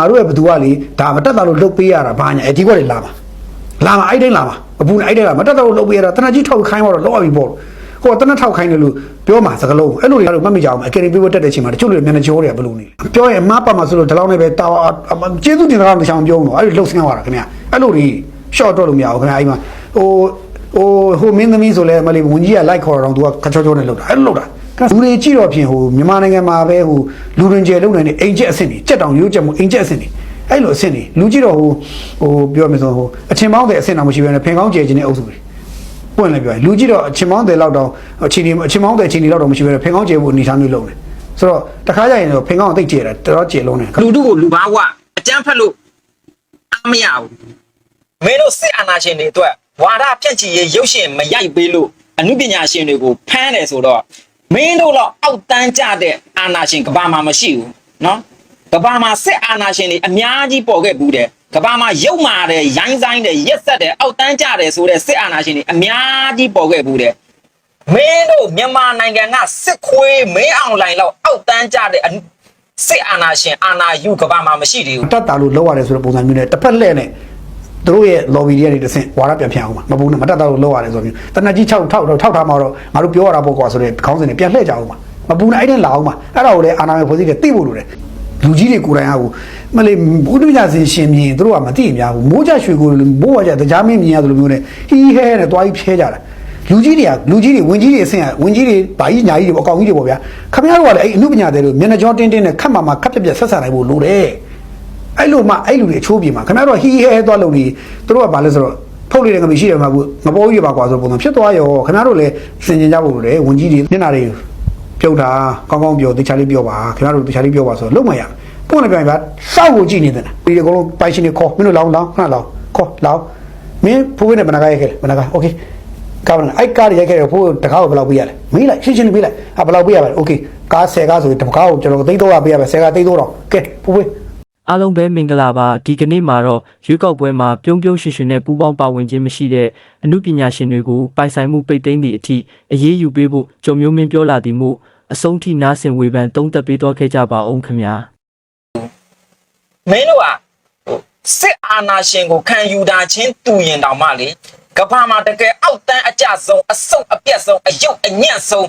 ငါတို့ရဲ့ဘသူကလေဒါမတက်တာလို့လှုပ်ပေးရတာဘာညာအဲဒီကွက်တွေလာမှာလာမှာအဲ့တိုင်းလာမှာအပူနဲ့အဲ့တိုင်းလာမတက်တာလို့လှုပ်ပေးရတာတနက်ကြီးထောက်ခိုင်းတော့လောက်ပြီပေါ့ဟိုကတနက်ထောက်ခိုင်းတယ်လို့ပြောမှာစကလုံးအဲ့လိုတွေကတော့မှတ်မိကြအောင်အကယ်ဒမီပေးဖို့တက်တဲ့အချိန်မှာတချို့လူတွေမျက်နှာကြောတွေကဘယ်လိုနေလဲပြောရင်အမပါမှာဆိုလို့ဒီလောက်နဲ့ပဲတာကျေးဇူးတင်တာကတော့မချောင်ပြောတော့အဲ့လိုလှုပ်ဆင်းသွားတာခင်ဗျအဲ့လိုတွေ short တော့လို့မရဘူးခင်ဗျအဲ့မှာဟိုဟိုဟိုမင်းသမီးဆိုလဲမလေးဝန်ကြီးကလိုက်ခေါ်တော့သူကခချောချောနဲ့လှုပ်တာအဲ့လိုလှုပ်တာ လူတွေကြည့်တော့ဖြင့်ဟိုမြန်မာနိုင်ငံမှာပဲဟိုလူရင်ကျဲလုံနေတဲ့အိမ်ကျက်အဆင့်တွေကြက်တောင်ရိုးကျက်မှုအိမ်ကျက်အဆင့်တွေအဲ့လိုအဆင့်တွေလူကြည့်တော့ဟိုဟိုပြောမယ်ဆိုဟိုအချင်းပေါင်းတဲ့အဆင့်တော့မရှိဘဲနဲ့ဖင်ကောင်းကျဲခြင်းတဲ့အုပ်စုတွေပွင့်လည်းပြောရင်လူကြည့်တော့အချင်းပေါင်းတဲ့လောက်တော့အချင်းဒီအချင်းပေါင်းတဲ့အချင်းဒီလောက်တော့မရှိဘဲနဲ့ဖင်ကောင်းကျဲဖို့အနေထားမျိုးလုပ်နေဆိုတော့တခါကြရင်တော့ဖင်ကောင်းတိတ်ကျဲတာတော်တော်ကျဲလုံးနေလူတို့ကိုလူဘာဝအကြမ်းဖက်လို့အမရဘူးမင်းတို့စစ်အာဏာရှင်တွေအတွက်ဝါဒဖြန့်ချီရေးရုပ်ရှင်မရိုက်ပေးလို့အမှုပညာရှင်တွေကိုဖမ်းတယ်ဆိုတော့ မင်းတို့တော့အောက်တန်းကြတဲ့အာဏာရှင်ကဘာမှမရှိဘူးနော်ကဘာမှစစ်အာဏာရှင်တွေအများကြီးပေါ်ခဲ့ဘူးတယ်ကဘာမှရုပ်မာတယ်ရိုင်းဆိုင်တယ်ရက်ဆက်တယ်အောက်တန်းကြတယ်ဆိုတဲ့စစ်အာဏာရှင်တွေအများကြီးပေါ်ခဲ့ဘူးတယ်မင်းတို့မြန်မာနိုင်ငံကစစ်ခွေးမင်းအွန်လိုင်းလောက်အောက်တန်းကြတဲ့အနုစစ်အာဏာရှင်အာဏာယူကဘာမှမရှိသေးဘူးတတ်တာလို့လောက်ရတယ်ဆိုတဲ့ပုံစံမျိုးနဲ့တစ်ဖက်လှည့်နဲ့ သူတို့ရဲ့ lobby တွေကနေတစ်ဆင့်ဝါရပြန်ပြန်အောင်ပါမပူနဲ့မတတ်တာလို့လောက်ရတယ်ဆိုပြီးတနက်ကြီး6ထောက်ထောက်ထားမှာတော့ငါတို့ပြောရတာပေါ့ကွာဆိုတဲ့ခေါင်းစဉ်တွေပြန်လှည့်ကြအောင်ပါမပူနဲ့အဲ့တဲ့လာအောင်ပါအဲ့ဒါကိုလည်းအာနာမဖွဲ့စည်းတယ်သိဖို့လိုတယ်လူကြီးတွေကိုယ်တိုင်ဟာကိုမလေးဘုဒ္ဓမြတ်စင်ရှင်မြင်သူတို့ကမသိများဘူးမိုးကြရွှေကိုမိုးဝါကြတရားမင်းမြင်ရတယ်လို့မျိုးနဲ့ဟီးဟဲနဲ့တွားကြီးဖျဲကြတာလူကြီးတွေကလူကြီးတွေဝင်ကြီးတွေအဆင့်ကဝင်ကြီးတွေဗာကြီးညာကြီးတွေပေါ့အကောင်ကြီးတွေပေါ့ဗျာခမရတို့ကလည်းအဲ့အမှုပညာတွေလို့မျက်နှာကြောတင်းတင်းနဲ့ခတ်မှာမှာခတ်ပြက်ပြက်ဆက်ဆံနိုင်ဖို့လိုတယ် အဲ့လိုမှအဲ့လူတွေအချိုးပြေမှာခင်ဗျားတို့ဟီးဟဲသွားလို့နေသူတို့ကဘာလဲဆိုတော့ဖုတ်လေးတဲ့ငမရှိတယ်မှာဘူးငပေါ်ကြီးရပါကွာဆိုပုံစံဖြစ်သွားရောခင်ဗျားတို့လည်းစင်ကျင်ကြဖို့လိုတယ်ဝင်ကြီးတွေမျက်နှာတွေပြုတ်တာကောင်းကောင်းပြောတခြားလေးပြောပါခင်ဗျားတို့တခြားလေးပြောပါဆိုတော့လုံးမရဘူးပုံနဲ့ပြန်ပါစောက်ကိုကြည့်နေတယ်ဒီအကုန်လုံးပိုင်ရှင်တွေခေါ်မင်းတို့လောင်းလောင်းခဏလောင်းခေါ်လောင်းမင်းဖိုးဝင်းနဲ့ဘဏ္ဍာကရိုက်ခဲ့ဘဏ္ဍာကโอเคကားဘဏ္ဍာအဲ့ကားတွေရိုက်ခဲ့တယ်ဖိုးတကားကိုဘယ်လောက်ပေးရလဲမေးလိုက်ရှင်းရှင်းလေးပေးလိုက်ဟာဘယ်လောက်ပေးရပါလဲโอเคကား10ကားဆိုရင်တကားကိုကျွန်တော်သိန်း300ပေးရပါ10ကားသိန်း300တော့ကဲဖိုးဝင်း အားလုံးပဲမင်္ဂလာပါဒီကနေ့မှာတော့ရွေးကောက်ပွဲမှာပြုံးပြုံးရွှင်ရွှင်နဲ့ပူးပေါင်းပါဝင်ခြင်းမရှိတဲ့အမှုပညာရှင်တွေကိုပိုင်ဆိုင်မှုပိတ်သိမ်းသည့်အထိအရေးယူပေးဖို့ကြုံမျိုးမင်းပြောလာသည်မို့အဆုံးထိနားဆင်ဝေဖန်သုံးသပ်ပေးတော့ခဲ့ကြပါအောင်ခင်ဗျာမင်းတို့ကဟိုစစ်အာဏာရှင်ကိုခံယူတာချင်းတူရင်တောင်မှလေကဘာမှာတကယ်အောက်တန်းအကြဆုံးအဆုတ်အပြက်ဆုံးအယုတ်အညံ့ဆုံး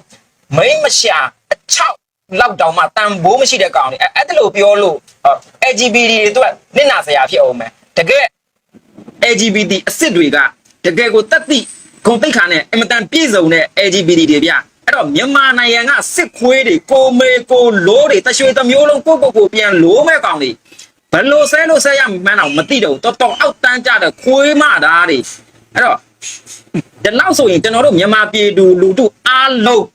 မိမ့်မရှာအချောက် လောက်တောင်မှတန်ဘိုးမရှိတဲ့ကောင်လေအဲ့အဲ့ဒါလို့ပြောလို့အော် LGBT တွေအတွက်နင့်နာစရာဖြစ်အောင်မယ်တကယ် LGBT အစ်စ်တွေကတကယ်ကိုတတ်သိဂုံတိတ်ခါနဲ့အင်မတန်ပြည့်စုံတဲ့ LGBT တွေဗျအဲ့တော့မြန်မာနိုင်ငံကစစ်ခွေးတွေကိုမေကိုလိုးတွေတရွှေတစ်မျိုးလုံးကိုကိုကိုပြန်လိုးမဲ့ကောင်တွေဘယ်လိုဆဲလို့ဆဲရမှန်းတော့မသိတော့ဘူးတော်တော်အောက်တန်းကြတဲ့ခွေးမသားတွေအဲ့တော့ဒီလောက်ဆိုရင်ကျွန်တော်တို့မြန်မာပြည်သူလူထုအားလုံး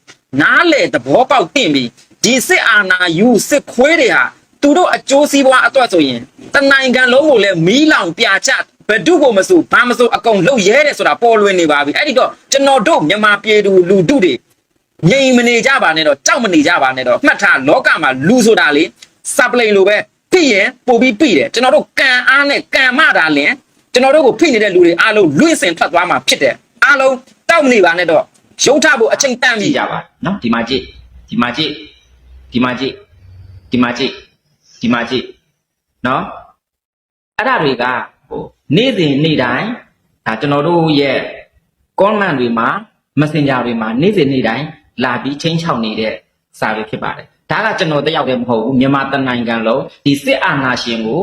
နားလေသဘောပေါက်တင်ပြီး ဒီစစ်အာဏာယူစစ်ခွေးတွေဟာသူတို့အကျိုးစီးပွားအတွက်ဆိုရင်တနိုင်ငံလုံးကိုလည်းမီးလောင်ပြချဘယ်သူကိုမဆိုဘာမဆိုအကုန်လှုပ်ရဲတယ်ဆိုတာပေါ်လွင်နေပါပြီအဲ့ဒီတော့ကျွန်တော်တို့မြန်မာပြည်သူလူထုတွေငြိမ်မနေကြပါနဲ့တော့ကြောက်မနေကြပါနဲ့တော့မှတ်ထားလောကမှာလူဆိုတာလေစပလိန်လိုပဲဖိရင်ပို့ပြီးဖိတယ်ကျွန်တော်တို့ကံအားနဲ့ကံမတာလင်ကျွန်တော်တို့ကိုဖိနေတဲ့လူတွေအားလုံးလွင့်စင်ထွက်သွားမှာဖြစ်တယ်အားလုံးတောက်မနေပါနဲ့တော့ရုံထဖို့အချိန်တန်ပြီကြည့်ကြပါနော်ဒီမှာကြည့်ဒီမှာကြည့် ဒီမှာကြည့်ဒီမှာကြည့်ဒီမှာကြည့်နော်အဲ့ဒါတွေကဟိုနေ့စဉ်နေ့တိုင်းဒါကျွန်တော်တို့ရဲ့ comment တွေမှာ messenger တွေမှာနေ့စဉ်နေ့တိုင်းလာပြီးချင်းချောက်နေတဲ့စာတွေဖြစ်ပါတယ်ဒါကကျွန်တော်တယောက်တည်းမဟုတ်ဘူးမြန်မာတနိုင်ငံလုံးဒီစစ်အာဏာရှင်ကို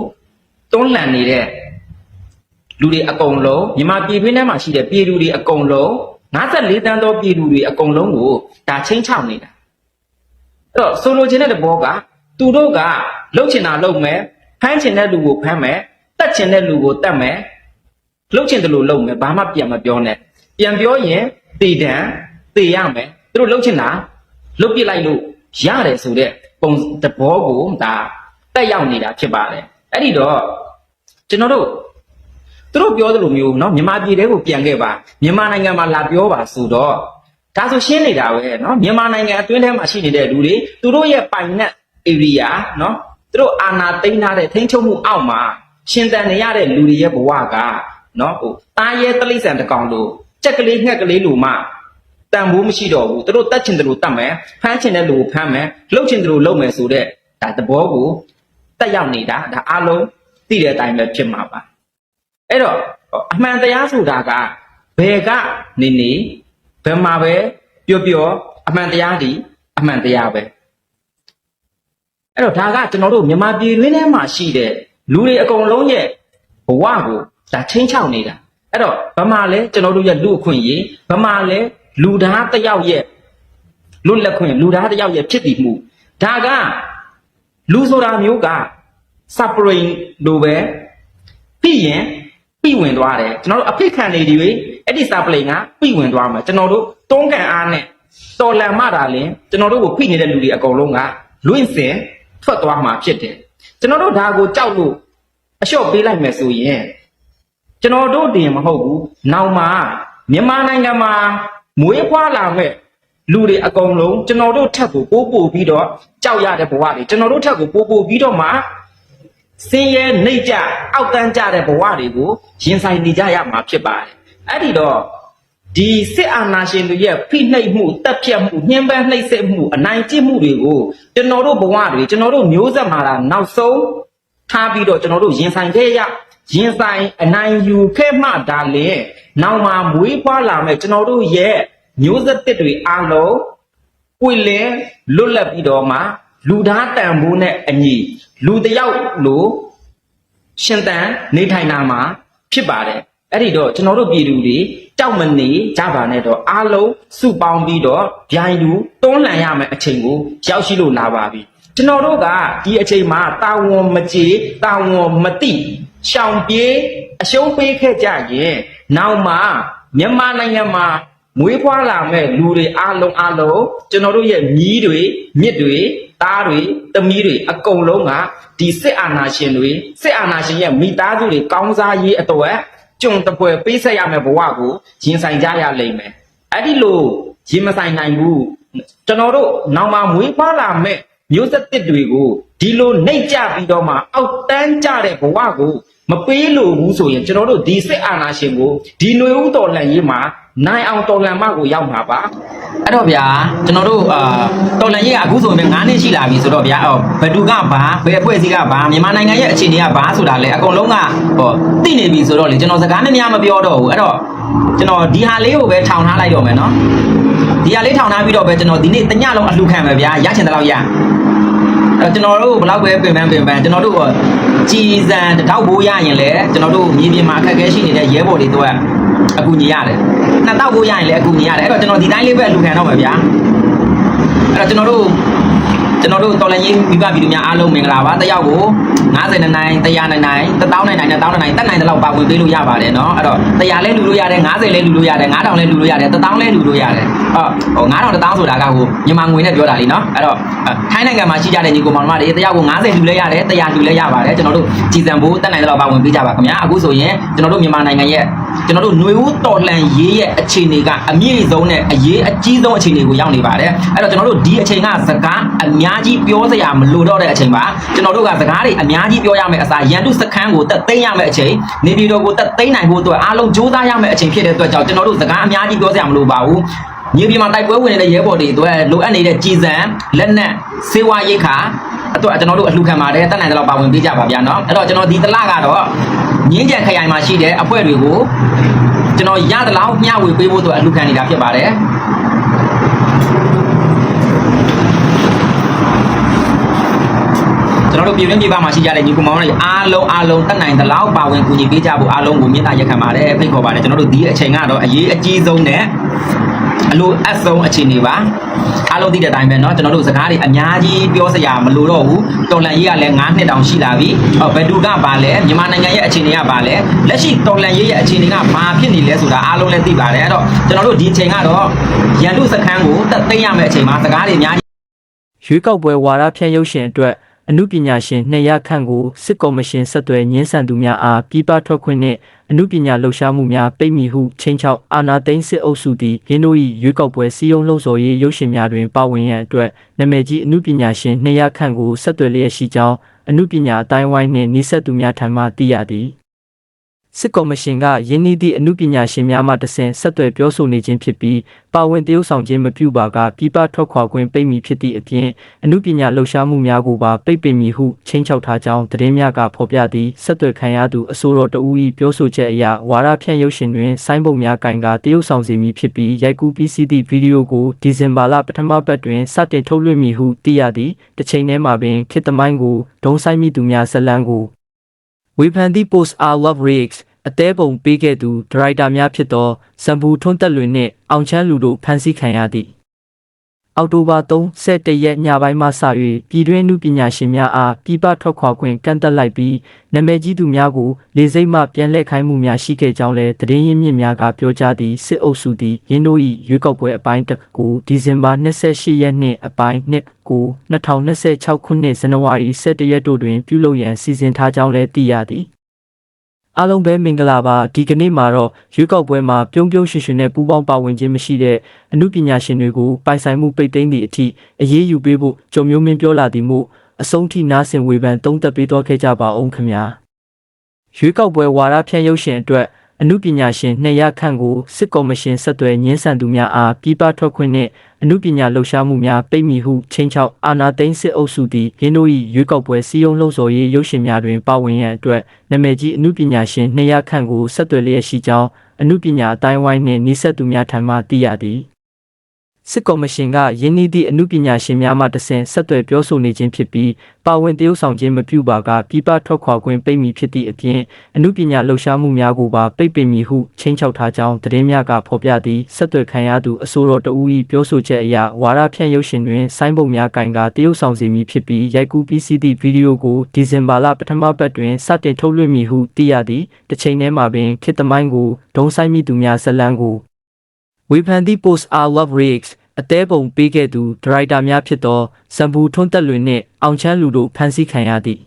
တွန်းလှန်နေတဲ့လူတွေအကုန်လုံးမြန်မာပြည်တွင်းထဲမှာရှိတဲ့ပြည်သူတွေအကုန်လုံး54တန်းသောပြည်သူတွေအကုန်လုံးကိုဒါချင်းချောက်နေတာအဲ့ တော့ဆိုလိုချင်တဲ့သဘောကသူတို့ကလှုပ်ချင်တာလှုပ်မယ်ဖမ်းချင်တဲ့လူကိုဖမ်းမယ်တတ်ချင်တဲ့လူကိုတတ်မယ် လှုပ်ချင်တယ်လို့လှုပ်မယ်ဘာမှပြန်မပြောနဲ့ပြန်ပြောရင်တည်တံတည်ရမယ်သူတို့လှုပ်ချင်တာလှုပ်ပြစ်လိုက်လို့ရတယ်ဆိုတဲ့ပုံသဘောကိုဒါတက်ရောက်နေတာဖြစ်ပါတယ်အဲ့ဒီတော့ကျွန်တော်တို့သူတို့ပြောသလိုမျိုးเนาะမြန်မာပြည်တဲကိုပြန်ခဲ့ပါမြန်မာနိုင်ငံမှာလာပြောပါဆိုတော့ ဒါဆိုရှင်းနေတာပဲเนาะမြန်မာနိုင်ငံအတွင်းထဲမှာရှိနေတဲ့လူတွေသူတို့ရဲ့ပိုင်နက် area เนาะသူတို့အာဏာသိမ်းထားတဲ့ထိန်းချုပ်မှုအောက်မှာရှင်သန်နေရတဲ့လူတွေရဲ့ဘဝက နော်ဟိုတားရဲတလိษံတစ်ကောင်လို့ကြက်ကလေးငှက်ကလေးလို့မှတန်ဖိုးမရှိတော့ဘူးသူတို့တတ်ချင်တယ်လို့တတ်မယ်ဖမ်းချင်တယ်လို့ဖမ်းမယ်လှုပ်ချင်တယ်လို့လှုပ်မယ်ဆိုတဲ့ဒါသဘောကိုတ တက်ရောက်နေတာဒါအားလုံးသိတဲ့အတိုင်းပဲဖြစ်မှာပါအဲ့တော့အမှန်တရားဆိုတာကဘယ်ကနေနေ ဘယ်မှာပဲပြောပြောအမှန်တရားဒီအမှန်တရားပဲအဲ့တော့ဒါကကျွန်တော်တို့မြန်မာပြည်တွင်းထဲမှာရှိတဲ့လူတွေအကုန်လုံးရဲ့ဘဝကိုဒါချင်းချောက်နေတာအဲ့တော့ဗမာလဲကျွန်တော်တို့ရဲ့လူအခွင့်အရေးဗမာလဲလူသားတစ်ယောက်ရဲ့လွတ်လပ်ခွင့်လူသားတစ်ယောက်ရဲ့ဖြစ်တည်မှုဒါကလူဆိုတာမျိုးက suffering လိုပဲပြီးရင်ပြီးဝင်သွားတယ်ကျွန်တော်တို့အဖိတ်ခံနေဒီတွေ အဲ့ဒီ suffering ကပြီးဝင်သွားမှာကျွန်တော်တို့တွန်းကန်အားနဲ့တော်လန်မှတာလင်ကျွန်တော်တို့ကိုဖိနေတဲ့လူတွေအကုန်လုံးကလွင့်စင်ထွက်သွားမှာဖြစ်တယ်ကျွန်တော်တို့ဒါကိုကြောက်လို့အလျှော့ပေးလိုက်မယ်ဆိုရင်ကျွန်တော်တို့တင်မဟုတ်ဘူးနောက်မှာမြန်မာနိုင်ငံမှာမွေးဖွားလာမဲ့လူတွေအကုန်လုံးကျွန်တော်တို့ထက်ကိုပိုးပို့ပြီးတော့ကြောက်ရတဲ့ဘဝတွေကျွန်တော်တို့ထက်ကိုပိုးပို့ပြီးတော့မှစင်းရဲနှိမ့်ကြအောက်တန်းကြတဲ့ဘဝတွေကိုရင်ဆိုင်နေကြရမှာဖြစ်ပါတယ် အဲ့ဒီတော့ဒီစစ်အာဏာရှင်တွေရဲ့ဖိနှိပ်မှုတပ်ဖြတ်မှုညှဉ်းပန်းနှိပ်စက်မှုအနိုင်ကျင့်မှုတွေကိုကျွန်တော်တို့ဘဝတွေကျွန်တော်တို့မျိုးဆက်မှာလာနောက်ဆုံးထားပြီးတော့ကျွန်တော်တို့ရင်ဆိုင်ခဲ့ရရင်ဆိုင်အနိုင်ယူခဲ့မှဒါလေနောက်မှာမွေးဖွားလာမဲ့ကျွန်တော်တို့ရဲ့မျိုးဆက်တစ်တွေအားလုံးပွင့်လင်းလွတ်လပ်ပြီးတော့မှလူသားတန်ဖိုးနဲ့အညီလူတစ်ယောက်လိုရှင်တန်နေထိုင်တာမှာဖြစ်ပါတယ် အဲ့ဒီတော့ကျွန်တော်တို့ပြည်သူတွေကြောက်မနေကြပါနဲ့တော့အားလုံးစုပေါင်းပြီးတော့ဗျိုင်းလူတွန်းလှန်ရမယ့်အချိန်ကိုရောက်ရှိလို့လာပါပြီကျွန်တော်တို့ကဒီအချိန်မှာတာဝန်မကြေတာဝန်မတိရှောင်ပြေးအရှုံးပေးခဲ့ကြရင်နောက်မှာမြန်မာနိုင်ငံမှာမွေးဖွားလာမဲ့လူတွေအားလုံးအားလုံးကျွန်တော်တို့ရဲ့မြီးတွေမြစ်တွေသားတွေသမီးတွေအကုန်လုံးကဒီစစ်အာဏာရှင်တွေစစ်အာဏာရှင်ရဲ့မိသားစုတွေကောင်းစားရေးအတွက် ကြုံတပွဲပေးဆက်ရမယ့်ဘဝကိုရင်ဆိုင်ကြရလိမ့်မယ်အဲ့ဒီလိုရင်မဆိုင်နိုင်ဘူးကျွန်တော်တို့နောက်မှမွေးဖွားလာမဲ့မျိုးဆက်တစ်တွေကိုဒီလိုနှိပ်ကြပြီးတော့မှအောက်တန်းကြတဲ့ဘဝကို မပေးလို့ဘူးဆိုရင်ကျွန်တော်တို့ဒီစစ်အာဏာရှင်ကိုဒီຫນွေဥတော်လှန်ရေးမှာနိုင်အောင်တော်လှန်မကိုရောက်မှာပါအဲ့တော့ဗျာကျွန်တော်တို့အာတော်လှန်ရေးကအခုဆိုရင်9နှစ်ရှိလာပြီဆိုတော့ဗျာအော်ဘယ်သူကဘာဘယ်အဖွဲ့အစည်းကဘာမြန်မာနိုင်ငံရဲ့အခြေအနေကဘာဆိုတာလဲအကုန်လုံးကဟောသိနေပြီဆိုတော့လေကျွန်တော်စကားနဲ့များမပြောတော့ဘူးအဲ့တော့ကျွန်တော်ဒီဟာလေးကိုပဲထောင်ထားလိုက်တော့မယ်နော်ဒီဟာလေးထောင်ထားပြီးတော့ပဲကျွန်တော်ဒီနေ့တညလုံးအလှခံမယ်ဗျာရချင်တဲ့လောက်ရအဲ့ တော့ကျွန်တော်တို့ဘယ်လောက်ပဲပင်ပန်းပင်ပန်းကျွန်တော်တို့ကြည်စံတစ်ထောက်ဘိုးရရင်လည်းကျွန်တော်တို့မြေပြင်မှာအခက်အခဲရှိနေတဲ့ရဲဘော်တွေတော့အကူညီရတယ်နှစ်တောက်ဘိုးရရင်လည်းအကူညီရတယ်အဲ့တော့ကျွန်တော်ဒီတိုင်းလေးပဲအလူခံတော့မယ်ဗျာအဲ့တော့ကျွန်တော်တို့ ကျွန်တော်တို့တော်လည်းရေးမိဘပြည်သူများအားလုံးမင်္ဂလာပါတယောက်ကို90နိုင်နိုင်100နိုင်နိုင်1000နိုင်နိုင်1000နိုင်တက်နိုင်တဲ့လောက်ပါဝင်ပေးလို့ရပါတယ်เนาะအဲ့တော့100လဲလူလို့ရတယ်90လဲလူလို့ရတယ်9000လဲလူလို့ရတယ်1000လဲလူလို့ရတယ်အော်ဟို9000 1000ဆိုတာကဟိုမြန်မာငွေနဲ့ပြောတာလीเนาะအဲ့တော့ထိုင်းနိုင်ငံမှာရှိကြတဲ့ညီကိုမောင်နှမတွေတယောက်ကို90လူလဲရတယ်100လူလဲရပါတယ်ကျွန်တော်တို့ကြည်စံဖို့တက်နိုင်တဲ့လောက်ပါဝင်ပေးကြပါခင်ဗျာအခုဆိုရင်ကျွန်တော်တို့မြန်မာနိုင်ငံရဲ့ကျွန်တော်တို့ຫນွေဦးတော်လှန်ရေးရဲ့အခြေအနေကအမြင့်ဆုံးနဲ့အရေးအကြီးဆုံးအခြေအနေကိုရောက်နေပါတယ်အဲ့တော့ကျွန်တော်တို့ဒီအချိန်ကစကားအများ းကြီးပြောစရာမလိုတော့တဲ့အချိန်ပါကျွန်တော်တို့ကစကားတွေအများကြီးပြောရမယ့်အစားရန်တုစခန်းကိုတက်သိမ်းရမယ့်အချိန်နေပြည်တော်ကိုတက်သိမ်းနိုင်ဖို့အတွက်အားလုံးစူးစမ်းရမယ့်အချိန်ဖြစ်တဲ့အတွက်ကြောင့်ကျွန်တော်တို့စကားအများကြီးပြောစရာမလိုပါဘူးမြေပြင်မှာတိုက်ပွဲဝင်နေတဲ့ရဲဘော်တွေအတွက်လိုအပ်နေတဲ့ကြည်စံလက်နက်စေဝါရိတ်ခါအတွက်ကျွန်တော်တို့အလှခံပါတယ်တက်နိုင်တဲ့လောက်ပါဝင်ပေးကြပါဗျာနော်အဲ့တော့ကျွန်တော်ဒီတလကတော့ငင်းကြံခရိုင်မှာရှိတဲ့အဖွဲ့တွေကိုကျွန်တော်ရသလောက်မျှဝေပေးဖို့အတွက်အလှခံနေတာဖြစ်ပါတယ် ကျွန်တော်တို့ပြည်တွင်းပြည်ပမှာရှိကြတဲ့ညီကောင်မောင်တွေအားလုံးအားလုံးတက်နိုင်သလောက်ပါဝင်ကူညီပေးကြဖို့အားလုံးကိုမြင့်တာရက်ခံပါတယ်ဖိတ်ခေါ်ပါတယ်ကျွန်တော်တို့ဒီအချိန်ကတော့အရေးအကြီးဆုံးနဲ့အလိုအပ်ဆုံးအခြေအနေပါအားလုံးသိတဲ့အတိုင်းပဲเนาะကျွန်တော်တို့စကားတွေအများကြီးပြောစရာမလိုတော့ဘူးတော်လန်ရေးကလည်း9နှစ်တောင်ရှိလာပြီဟောဘယ်သူကပါလဲမြန်မာနိုင်ငံရဲ့အခြေအနေကပါလဲလက်ရှိတော်လန်ရေးရဲ့အခြေအနေကဘာဖြစ်နေလဲဆိုတာအားလုံးလည်းသိပါတယ်အဲ့တော့ကျွန်တော်တို့ဒီအချိန်ကတော့ရန်သူစခန်းကိုတက်သိမ်းရမယ့်အချိန်မှာစကားတွေအများကြီး ရွေးကောက်ပွဲဝါဒဖြန့်ရုပ်ရှင်အတွက် အမှုပညာရှင်200ခန့်ကိုစစ်ကော်မရှင်ဆက်သွယ်ညှင်းဆန်သူများအားပြည်ပထွက်ခွင့်နှင့်အမှုပညာလှုပ်ရှားမှုများပိတ်မီဟုချိန်ချောက်အာဏာသိမ်းစစ်အုပ်စုသည်ရင်းတို့၏ရွေးကောက်ပွဲစီယုံလှုံ့ဆော်ရေးရုပ်ရှင်များတွင်ပါဝင်ရန်အတွက်နာမည်ကြီးအမှုပညာရှင်200ခန့်ကိုဆက်သွယ်လျက်ရှိကြောင်းအမှုပညာအတိုင်းဝိုင်းနှင့်နှိစက်သူများထံမှသိရသည် စစ်ကော်မရှင်ကယင်းနီသည့်အမှုပညာရှင်များမှတဆင့်ဆက်သွယ်ပြောဆိုနေခြင်းဖြစ်ပြီးပါဝင်တရုပ်ဆောင်ခြင်းမပြုပါကပြပထွက်ခွာခွင့်ပိတ်မီဖြစ်သည့်အပြင်အမှုပညာလှုပ်ရှားမှုများကိုပါပိတ်ပင်မည်ဟုချင်းချောက်ထားကြောင်းသတင်းများကဖော်ပြသည်ဆက်သွယ်ခံရသူအဆိုတော်တဦး၏ပြောဆိုချက်အရဝါရဖြန့်ရုပ်ရှင်တွင်ဆိုင်းပုံများကင်ကတရုပ်ဆောင်စီမည်ဖြစ်ပြီးရိုက်ကူးပြီးစီးသည့်ဗီဒီယိုကိုဒီဇင်ဘာလပထမပတ်တွင်စတင်ထုတ်လွှင့်မည်ဟုသိရသည်တစ်ချိန်တည်းမှာပင်ခေတ်သမိုင်းကိုဒုံဆိုင်မိသူများဇတ်လန်းကို ဝေဖန်သည့် post are love reacts အသေးပုံပေးခဲ့သူဒရိုက်တာများဖြစ်သောဇမ်ဘူထွန်းတက်လွင်နှင့်အောင်ချမ်းလူတို့ဖမ်းဆီးခံရသည် အောက်တိုဘာ31ရက်ညပိုင်းမှစ၍ပြည်တွင်းလူပညာရှင်များအားပြည်ပထွက်ခွာခွင့်ကန့်သတ်လိုက်ပြီးနာမည်ကြီးသူများကိုလေစိတ်မှပြန်လှည့်ခိုင်းမှုများရှိခဲ့ကြောင်းလည်းသတင်းရင်းမြစ်များကပြောကြားသည့်စစ်အုပ်စုသည်ရင်းတို့၏ရွေးကောက်ပွဲအပိုင်းတစ်ကိုဒီဇင်ဘာ28ရက်နှင့်အပိုင်း2ကို2026ခုနှစ်ဇန်နဝါရီ17ရက်တို့တွင်ပြုလုပ်ရန်စီစဉ်ထားကြောင်းလည်းသိရသည် အားလုံးပဲမင်္ဂလာပါဒီကနေ့မှာတော့ရွေးကောက်ပွဲမှာပြုံးပြုံးရွှင်ရွှင်နဲ့ပူးပေါင်းပါဝင်ခြင်းမရှိတဲ့အမှုပညာရှင်တွေကိုပိုင်ဆိုင်မှုပိတ်သိမ်းသည့်အထိအရေးယူပေးဖို့ကြုံမျိုးမင်းပြောလာသည်မို့အဆုံးထိနားဆင်ဝေဖန်သုံးသပ်ပေးတော့ခဲ့ကြပါအောင်ခင်ဗျာရွေးကောက်ပွဲဝါဒဖြန့်ရုပ်ရှင်အတွက် အမှုပညာရှင်200ခန့်ကိုစစ်ကော်မရှင်ဆက်သွယ်ညှင်းဆန်သူများအားပြည်ပထွက်ခွင့်နှင့်အမှုပညာလှုပ်ရှားမှုများပိတ်မီဟုချင်းချောက်အာနာသိန်းစစ်အုပ်စုသည်ရင်းတို့၏ရွေးကောက်ပွဲစီယုံလှုံ့ဆော်ရေးရုပ်ရှင်များတွင်ပါဝင်ရန်အတွက်နာမည်ကြီးအမှုပညာရှင်200ခန့်ကိုဆက်သွယ်လျက်ရှိကြောင်းအမှုပညာအတိုင်းဝိုင်းနှင့်နှိစက်သူများထံမှသိရသည် စစ်ကော်မရှင်ကယင်းနီးသည့်အမှုပညာရှင်များမှတဆင့်ဆက်သွယ်ပြောဆိုနေခြင်းဖြစ်ပြီးပါဝင်တရုပ်ဆောင်ခြင်းမပြုပါကပြပထွက်ခွာခွင့်ပိတ်မီဖြစ်သည့်အပြင်အမှုပညာလှုပ်ရှားမှုများကိုပါပိတ်ပင်မည်ဟုချင်းချောက်ထားကြောင်းသတင်းများကဖော်ပြသည်ဆက်သွယ်ခံရသူအဆိုတော်တဦး၏ပြောဆိုချက်အရဝါရဖြန့်ရုပ်ရှင်တွင်ဆိုင်းပုံများကင်ကတရုပ်ဆောင်စီမည်ဖြစ်ပြီးရိုက်ကူးပြီးစီးသည့်ဗီဒီယိုကိုဒီဇင်ဘာလပထမပတ်တွင်စတင်ထုတ်လွှင့်မည်ဟုသိရသည်တစ်ချိန်တည်းမှာပင်ခေတ်သမိုင်းကိုဒုံဆိုင်မိသူများဇတ်လန်းကို ဝေဖန်သည့် post are love reacts အသေးပုံပေးခဲ့သူဒရိုက်တာများဖြစ်သောဇမ်ဘူထွန်းတက်လွင်နှင့်အောင်ချမ်းလူတို့ဖမ်းဆီးခံရသည်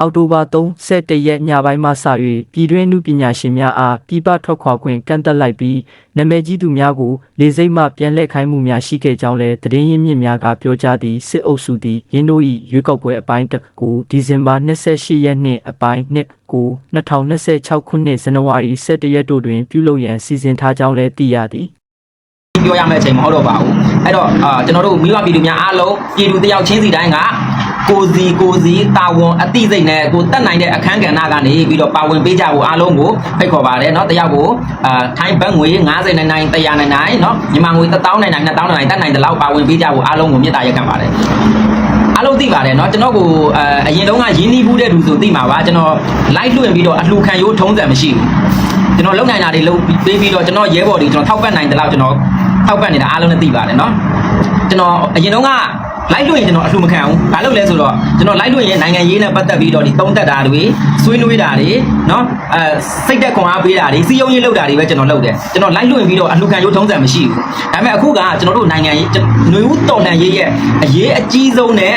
အောက်တိုဘာ31ရက်ညပိုင်းမှစ၍ပြည်တွင်းလူပညာရှင်များအားပြည်ပထွက်ခွာခွင့်ကန့်သတ်လိုက်ပြီးနာမည်ကြီးသူများကိုလေစိတ်မှပြန်လှည့်ခိုင်းမှုများရှိခဲ့ကြောင်းလည်းသတင်းရင်းမြစ်များကပြောကြားသည့်စစ်အုပ်စုသည်ရင်းတို့၏ရွေးကောက်ပွဲအပိုင်းတစ်ကိုဒီဇင်ဘာ28ရက်နှင့်အပိုင်း2ကို2026ခုနှစ်ဇန်နဝါရီ17ရက်တို့တွင်ပြုလုပ်ရန်စီစဉ်ထားကြောင်းလည်းသိရသည်ပြောရမယ့်အချိန်မဟုတ်တော့ပါဘူးအဲ့တော့အာကျွန်တော်တို့မိဘပြည်သူများအားလုံးပြည်သူတယောက်ချင်းစီတိုင်းက ကိုစီကိုစီတာဝန်အသိစိတ်နဲ့ကိုတက်နိုင်တဲ့အခန်းကဏ္ဍကနေပြီးတော့ပါဝင်ပေးကြဖို့အားလုံးကိုဖိတ်ခေါ်ပါတယ်เนาะတယောက်ကိုအာထိုင်းဘတ်ငွေ90နိုင်နိုင်100နိုင်နိုင်เนาะမြန်မာငွေ1000နိုင်နိုင်2000နိုင်တက်နိုင်တဲ့လောက်ပါဝင်ပေးကြဖို့အားလုံးကိုမြစ်တာရက်ခံပါတယ်အားလုံးသိပါတယ်เนาะကျွန်တော်ကိုအအရင်တုန်းကရင်းနှီးဘူးတဲ့လူဆိုသိမှာပါကျွန်တော် live လွှင့်ပြီးတော့အလှခံရိုးထုံးစံမရှိဘူးကျွန်တော်လုံနိုင်တာတွေလုံပေးပြီးတော့ကျွန်တော်ရဲဘော်တွေကျွန်တော်ထောက်ပံ့နိုင်တဲ့လောက်ကျွန်တော် ထောက်ပံ့နေတာအားလုံးနဲ့သိပါတယ်เนาะကျွန်တော်အရင်တော့က လိုက်လို့ရင်ကျွန်တော်အလှမခံဘူးဘာလို့လဲဆိုတော့ကျွန်တော်လိုက်လို့ရင်နိုင်ငံရေးနဲ့ပတ်သက်ပြီးတော့ဒီသုံးသက်တာတွေဆွေးနွေးတာတွေเนาะအဲစိတ်သက်ခွန်အားပေးတာတွေစီယုံရေးလုပ်တာတွေပဲကျွန်တော်လုပ်တယ်ကျွန်တော်လိုက်လို့ရင်ပြီးတော့အလှခံရုပ်ထုံးစံမရှိဘူးဒါပေမဲ့အခုကကျွန်တော်တို့နိုင်ငံရေးຫນွေဦးတော်လှန်ရေးရဲ့အရေးအကြီးဆုံးနဲ့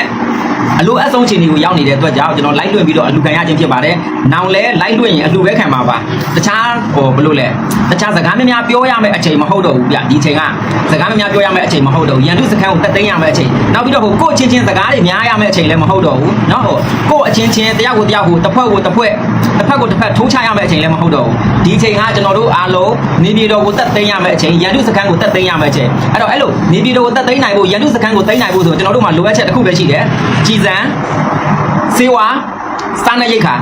အလိုအဆုံးချိန်တွေကိုရောက်နေတဲ့အတွက်ကြောင့်ကျွန်တော်လိုက်လွှင့်ပြီးတော့အလှခံရခြင်းဖြစ်ပါတယ်။နောင်လဲလိုက်လွှင့်ရင်အလှပဲခံပါပါ။တခြားဟိုဘယ်လိုလဲ။တခြားစကားများများပြောရမယ့်အချိန်မဟုတ်တော့ဘူးဗျ။ဒီအချိန်ကစကားများများပြောရမယ့်အချိန်မဟုတ်တော့ဘူး။ရန်သူစခန်းကိုတက်သိမ်းရမယ့်အချိန်။နောက်ပြီးတော့ဟိုကိုယ့်ချင်းချင်းစကားတွေများရမယ့်အချိန်လည်းမဟုတ်တော့ဘူး။နော်ဟိုကိုယ့်အချင်းချင်းတယောက်ကိုတယောက်ကိုတစ်ဖွဲ့ကိုတစ်ဖွဲ့တစ်ဖက်ကိုတစ်ဖက်ထိုးချရမယ့်အချိန်လည်းမဟုတ်တော့ဘူး။ဒီအချိန်ကကျွန်တော်တို့အားလုံးနေပြည်တော်ကိုတက်သိမ်းရမယ့်အချိန်ရန်သူစခန်းကိုတက်သိမ်းရမယ့်အချိန်။အဲ့တော့အဲ့လိုနေပြည်တော်ကိုတက်သိမ်းနိုင်ဖို့ရန်သူစခန်းကိုသိမ်းနိုင်ဖို့ဆိုကျွန်တော်တို့မှာလိုအပ်ချက်တစ်ခုပဲရှိတယ်။ကြည်စံစေဝါစားနပ်ရိက္ခာ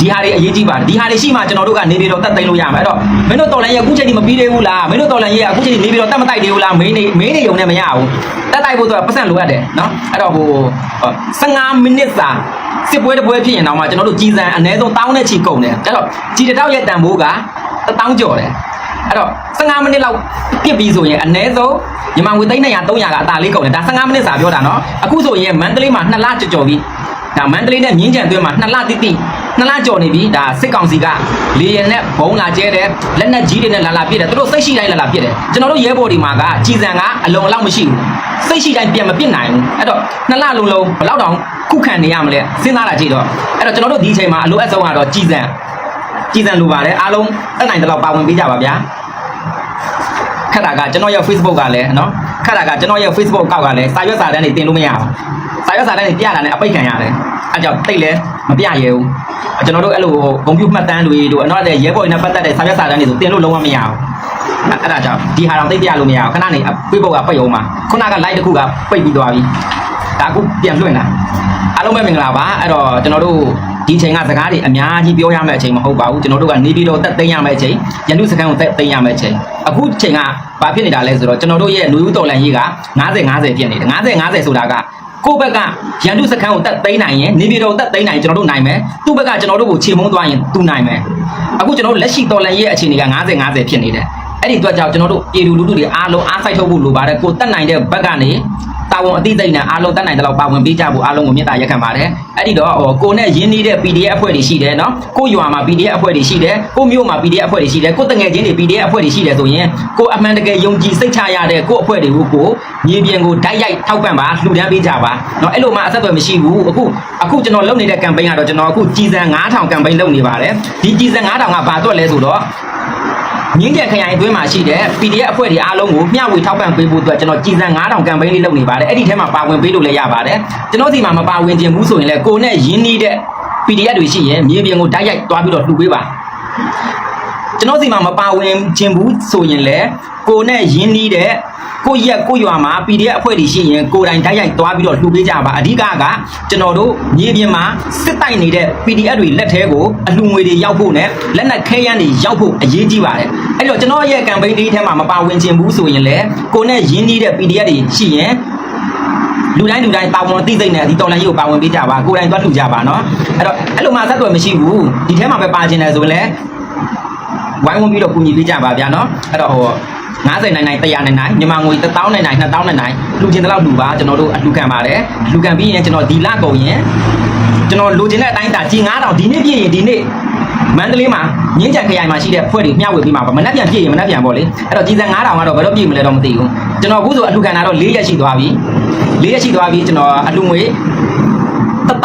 ဒီဟာတွေအရေးကြီးပါတယ်ဒီဟာတွေရှိမှကျွန်တော်တို့ကနေပြည်တော်တက်သိမ်းလို့ရမှာအဲ့တော့မင်းတို့တော်လန်ရဲ့အခုချိန်ထိမပြီးသေးဘူးလားမင်းတို့တော်လန်ရဲ့အခုချိန်ထိနေပြည်တော်တက်မတိုက်သေးဘူးလားမင်းနေမင်းနေုံနဲ့မရဘူးတက်တိုက်ဖို့ဆိုတော့ပတ်စံလိုအပ်တယ်နော်အဲ့တော့ဟို15မိနစ်စာစစ်ပွဲတစ်ပွဲဖြစ်ရင်တော့မှကျွန်တော်တို့ကြီးစံအနည်းဆုံးတောင်းနဲ့ချီကုန်တယ်အဲ့တော့ကြီးတစ်တောက်ရဲ့တန်ဖိုးကတောင်းကျော်တယ် အဲ့တော့15မိနစ်လောက်ပြစ်ပြီးဆိုရင်အနည်းဆုံးညီမငွေ300 300ကအသာလေးကုန်တယ်ဒါ15မိနစ်စာပြောတာနော်အခုဆိုရင်မန္တလေးမှာ2လကြော်ကြော်ပြီးဒါမန္တလေးနဲ့မြင်းကြံတွင်းမှာနှစ်လတိတိနှစ်လကြော်နေပြီဒါစစ်ကောင်စီကလေရင်နဲ့ဘုံလာကျဲတယ်လက်နက်ကြီးတွေနဲ့လာလာပြစ်တယ်သူတို့စိတ်ရှိတိုင်းလာလာပြစ်တယ်ကျွန်တော်တို့ရဲဘော်ဒီမှာကကြီးစံကအလုံးအလောက်မရှိဘူးစိတ်ရှိတိုင်းပြန်မပြစ်နိုင်ဘူးအဲ့တော့နှစ်လလုံးလုံးဘယ်လောက်တောင်ခုခံနေရမလဲစဉ်းစားတာကြည့်တော့အဲ့တော့ကျွန်တော်တို့ဒီအချိန်မှာအလိုအဆုံးကတော့ကြီးစံကြီးစံလိုပါတယ်အားလုံးတက်နိုင်တဲ့လောက်ပါဝင်ပေးကြပါဗျာ ခက်တာကကျွန်တော်ရဲ့ Facebook ကလည်းနော်ခက်တာကကျွန်တော်ရဲ့ Facebook ကောက်ကလည်းစာရွက်စာတမ်းတွေတင်လို့မရဘူးစာရွက်စာတမ်းတွေပြရတာနဲ့အပိတ်ခံရတယ်အဲကြောင့်တိတ်လဲမပြရဲဘူးကျွန်တော်တို့အဲ့လိုကွန်ပျူတာမှတ်တမ်းတွေတို့အနောက်တဲ့ရဲဘော်တွေနဲ့ပတ်သက်တဲ့စာရွက်စာတမ်းတွေဆိုတင်လို့လုံးဝမရဘူးအဲ့ဒါကြောင့်ဒီဟာတော့သိပြလို့မရဘူးခဏနေပြေပုတ်ကပိတ်အောင်ပါခုနက live တစ်ခုကပိတ်ပြီးသွားပြီဒါအခုပြန်လွှင့်တာအားလုံးပဲမင်္ဂလာပါအဲ့တော့ကျွန်တော်တို့ ဒီချိန်ကစကားတွေအများကြီးပြောရမယ့်အချိန်မဟုတ်ပါဘူးကျွန်တော်တို့ကနေပြီးတော့တက်သိမ်းရမယ့်အချိန်ရန်သူစခန်းကိုတက်သိမ်းရမယ့်အချိန်အခုချိန်ကဘာဖြစ်နေတာလဲဆိုတော့ကျွန်တော်တို့ရဲ့လူဦးတော်လန်ကြီးက90 50ဖြစ်နေတယ်90 50ဆိုတာကကိုယ့်ဘက်ကရန်သူစခန်းကိုတက်သိမ်းနိုင်ရင်နေပြည်တော်တက်သိမ်းနိုင်ရင်ကျွန်တော်တို့နိုင်မယ်သူ့ဘက်ကကျွန်တော်တို့ကိုခြေမုံသွားရင်သူနိုင်မယ်အခုကျွန်တော်တို့လက်ရှိတော်လန်ရဲ့အခြေအနေက90 50ဖြစ်နေတယ် အဲ့ဒီအတွက်ကြောင့်ကျွန်တော်တို့အေလူလူလူတွေအားလုံးအားစိုက်ထုတ်ဖို့လိုပါတယ်ကိုတက်နိုင်တဲ့ဘက်ကနေတာဝန်အသိသိနဲ့အားလုံးတက်နိုင်တဲ့လောက်ပါဝင်ပေးကြဖို့အားလုံးကိုမေတ္တာရက်ခံပါတယ်အဲ့ဒီတော့ဟိုကိုနဲ့ရင်းနှီးတဲ့ PDF အဖွဲ့တွေရှိတယ်နော်ကိုရွာမှာ PDF အဖွဲ့တွေရှိတယ်ကိုမြို့မှာ PDF အဖွဲ့တွေရှိတယ်ကိုတငယ်ချင်းတွေ PDF အဖွဲ့တွေရှိတယ်ဆိုရင်ကိုအမှန်တကယ်ယုံကြည်စိတ်ချရတဲ့ကိုအဖွဲ့တွေကိုကိုမြေပြင်ကိုဓာတ်ရိုက်ထောက်ပံ့ပါလှူဒန်းပေးကြပါနော်အဲ့လိုမှအဆက်အသွယ်မရှိဘူးအခုအခုကျွန်တော်လုပ်နေတဲ့ campaign ကတော့ကျွန်တော်အခုကြီးစံ9000 campaign လုပ်နေပါတယ်ဒီကြီးစံ9000ကဘာအတွက်လဲဆိုတော့ မြင်းကြံခရိုင်အတွင်းမှာရှိတဲ့ PDF အဖွဲ့တွေအားလုံးကိုမျှဝေထောက်ပံ့ပေးဖို့အတွက်ကျွန်တော်ကြည်စံ9000ကမ်ပိန်းလေးလုပ်နေပါတယ်အဲ့ဒီထဲမှာပါဝင်ပေးလို့လည်းရပါတယ်ကျွန်တော်ဒီမှာမပါဝင်ခြင်းဘူးဆိုရင်လည်းကိုနဲ့ရင်းနှီးတဲ့ PDF တွေရှိရင်မြေပြင်ကိုဓာတ်ရိုက်သွားပြီးတော့လှူပေးပါကျွန်တော်ဒီမှာမပါဝင်ခြင်းဘူးဆိုရင်လည်းကိုနဲ့ရင်းနှီးတဲ့ ကိုရက်ကိုရွာမှာ PDF အဖွဲ့တွေရှိရင်ကိုယ်တိုင်ဓာတ်ရိုက်သွားပြီးတော့လှူပေးကြပါအဓိကကကျွန်တော်တို့မြေပြင်မှာစစ်တိုက်နေတဲ့ PDF တွေလက်ထဲကိုအလှူငွေတွေရောက်ဖို့နဲ့လက်နက်ခဲယမ်းတွေရောက်ဖို့အရေးကြီးပါတယ်အဲ့တော့ကျွန်တော်ရဲ့ campaign ဒီထဲမှာမပါဝင်ခြင်းဘူးဆိုရင်လည်းကိုနဲ့ရင်းနှီးတဲ့ PDF တွေရှိရင်လူတိုင်းလူတိုင်းပါဝင်သိသိနဲ့ဒီတော်လန်ကြီးကိုပါဝင်ပေးကြပါကိုယ်တိုင်သွားလှူကြပါနော်အဲ့တော့အဲ့လိုမှဆက်သွယ်မရှိဘူးဒီထဲမှာပဲပါခြင်းတယ်ဆိုရင်လည်းဝိုင်းဝန်းပြီးတော့ကူညီပေးကြပါဗျာနော်အဲ့တော့ဟို 90နိုင်နိုင်100နိုင်နိုင်မြန်မာငွေ1000နိုင်နိုင်2000နိုင်နိုင်လှူခြင်းတလောက်လှူပါကျွန်တော်တို့အလှူခံပါတယ်လှူခံပြီးရင်ကျွန်တော်ဒီလကုန်ရင်ကျွန်တော်လိုချင်တဲ့အတိုင်းတာကြီး9000ဒီနေ့ပြည့်ရင်ဒီနေ့မန္တလေးမှာမြင်းကြံခရိုင်မှာရှိတဲ့ဖွဲ့တွေမျှဝေပြီးမှာပါမနှက်ပြန်ပြည့်ရင်မနှက်ပြန်ပေါ့လေအဲ့တော့ကြီးစံ9000ကတော့ဘယ်တော့ပြည့်မလဲတော့မသိဘူးကျွန်တော်အခုဆိုအလှူခံတာတော့4ရက်ရှိသွားပြီ4ရက်ရှိသွားပြီကျွန်တော်အလှူငွေ 1000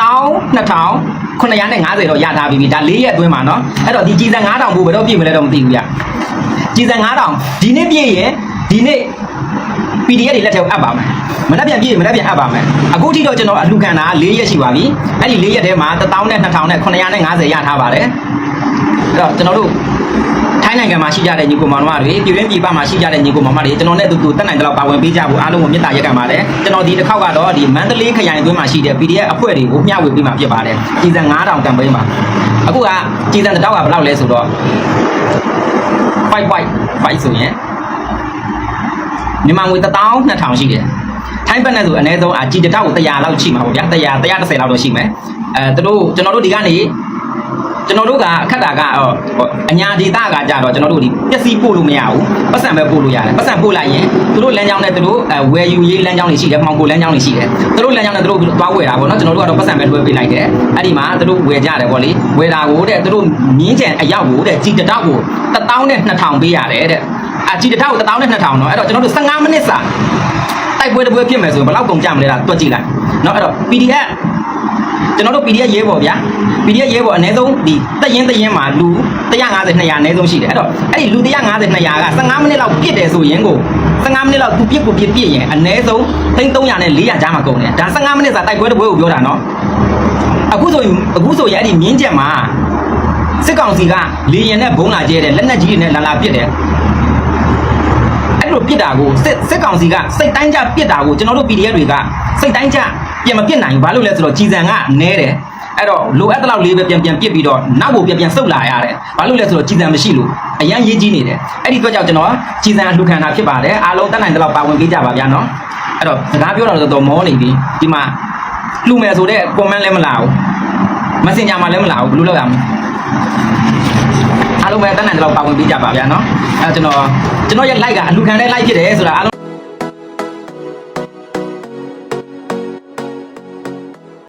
2950တော့ရထားပြီဒါ၄ရက်အတွင်းမှာเนาะအဲ့တော့ဒီကြည်စံ9000ဘူးဘယ်တော့ပြည့်မလဲတော့မသိဘူးဗျ ကြည်စံ9000ဒီနေ့ပြည့်ရင်ဒီနေ့ PDF တွေလက်ထဲကိုအပ်ပါမယ်မနှက်ပြန်ပြည့်ရင်မနှက်ပြန်အပ်ပါမယ်အခုထိတော့ကျွန်တော်အလှခံတာ၄ရက်ရှိပါပြီအဲ့ဒီ၄ရက်ထဲမှာ1000နဲ့2000နဲ့950ရထားပါတယ်အဲ့တော့ကျွန်တော်တို့ထိုင်းနိုင်ငံမှာရှိကြတဲ့ညီကိုမောင်နှမတွေပြည်တွင်းပြည်ပမှာရှိကြတဲ့ညီကိုမောင်နှမတွေကျွန်တော်နဲ့အတူတူတက်နိုင်တဲ့လောက်ပါဝင်ပေးကြဖို့အားလုံးကိုမေတ္တာရက်ခံပါတယ်ကျွန်တော်ဒီတစ်ခေါက်ကတော့ဒီမန္တလေးခရိုင်အတွင်းမှာရှိတဲ့ PDF အဖွဲ့တွေကိုမျှဝေပေးမှာဖြစ်ပါတယ်ကြီးစံ9000ကမ်ပိန်းပါအခုကကြီးစံတစ်တောက်ကဘယ်လောက်လဲဆိုတော့ 5 5 5ဆိုရင်မြန်မာငွေ12000ရှိတယ်ထိုင်းဘက်နဲ့ဆိုအနည်းဆုံးအကြီးတစ်တောက်ကို100လောက်ရှိမှာပေါ့ဗျာ100 130လောက်တော့ရှိမယ်အဲသူတို့ကျွန်တော်တို့ဒီကနေ ကျွန်တော်တို့ကအခက်တာကအညာဒေတာကကြတော့ကျွန်တော်တို့ဒီပျက်စီးပို့လို့မရဘူးပတ်စံပဲပို့လို့ရတယ်ပတ်စံပို့လိုက်ရင်သူတို့လမ်းကြောင်းနဲ့သူတို့ဝယ်ယူရေးလမ်းကြောင်းတွေရှိတယ်မှောင်ကိုလမ်းကြောင်းတွေရှိတယ်သူတို့လမ်းကြောင်းနဲ့သူတို့သွားဝယ်တာပေါ့နော်ကျွန်တော်တို့ကတော့ပတ်စံပဲလွှဲပေးလိုက်တယ်အဲ့ဒီမှာသူတို့ဝယ်ကြတယ်ပေါ့လေဝယ်တာကိုတဲ့သူတို့မြင်းကြံအရောက်ကိုတဲ့ជីတတောက်ကို1000နဲ့2000ပေးရတယ်တဲ့အជីတတောက်ကို1000နဲ့2000နော်အဲ့တော့ကျွန်တော်တို့15မိနစ်စာတိုက်ပွဲတစ်ပွဲဖြစ်မယ်ဆိုရင်ဘယ်လောက်ကုန်ကြမလဲလားတွက်ကြည့်လိုက်နော်အဲ့တော့ PDF ကျွန်တော်တို့ PDF ရေးပေါ်ဗျာ PDF ရေးပေါ်အနည်းဆုံးဒီတက်ရင်တက်ရင်မှာလူ150 200အနည်းဆုံးရှိတယ်အဲ့တော့အဲ့ဒီလူ150 200က15မိနစ်လောက်ပြစ်တယ်ဆိုရင်ကို15မိနစ်လောက်သူပြစ်ကိုပြစ်ပြစ်ရင်အနည်းဆုံး300နဲ့400ကြားမှာကုန်တယ်ဒါ15မိနစ်စာတိုက်ပွဲတစ်ပွဲကိုပြောတာနော်အခုဆိုရင်အခုဆိုရင်အဲ့ဒီမြင်းချက်မှာစစ်ကောင်စီကလေရင်နဲ့ဘုံလာကျဲတယ်လက်နက်ကြီးတွေနဲ့လာလာပစ်တယ်အဲ့လိုပစ်တာကိုစစ်စစ်ကောင်စီကစိတ်တိုင်းကြပစ်တာကိုကျွန်တော်တို့ PDF တွေကစိတ်တိုင်းကြ ပြန်မပစ်နိုင်ဘူးဘာလို့လဲဆိုတော့ကြီးစံကနဲတယ်အဲ့တော့လိုအပ်တဲ့လောက်လေးပဲပြန်ပြန်ပစ်ပြီးတော့နောက်ကိုပြန်ပြန်ဆုတ်လာရတယ်ဘာလို့လဲဆိုတော့ကြီးစံမရှိလို့အရန်ရေးကြီးနေတယ်အဲ့ဒီအတွက်ကြောင့်ကျွန်တော်ကြီးစံလှူခံတာဖြစ်ပါတယ်အားလုံးတက်နိုင်တဲ့လောက်ပါဝင်ပေးကြပါဗျာနော်အဲ့တော့စကားပြောတာတော့တော်မောနေပြီဒီမှာလှူမယ်ဆိုတဲ့ comment လည်းမလာဘူး messenger မှာလည်းမလာဘူးဘယ်လိုလုပ်ရမလဲအားလုံးပဲတက်နိုင်တဲ့လောက်ပါဝင်ပေးကြပါဗျာနော်အဲကျွန်တော်ကျွန်တော်ရဲ့ like ကအလူခံတဲ့ like ဖြစ်တယ်ဆိုတာအားလုံး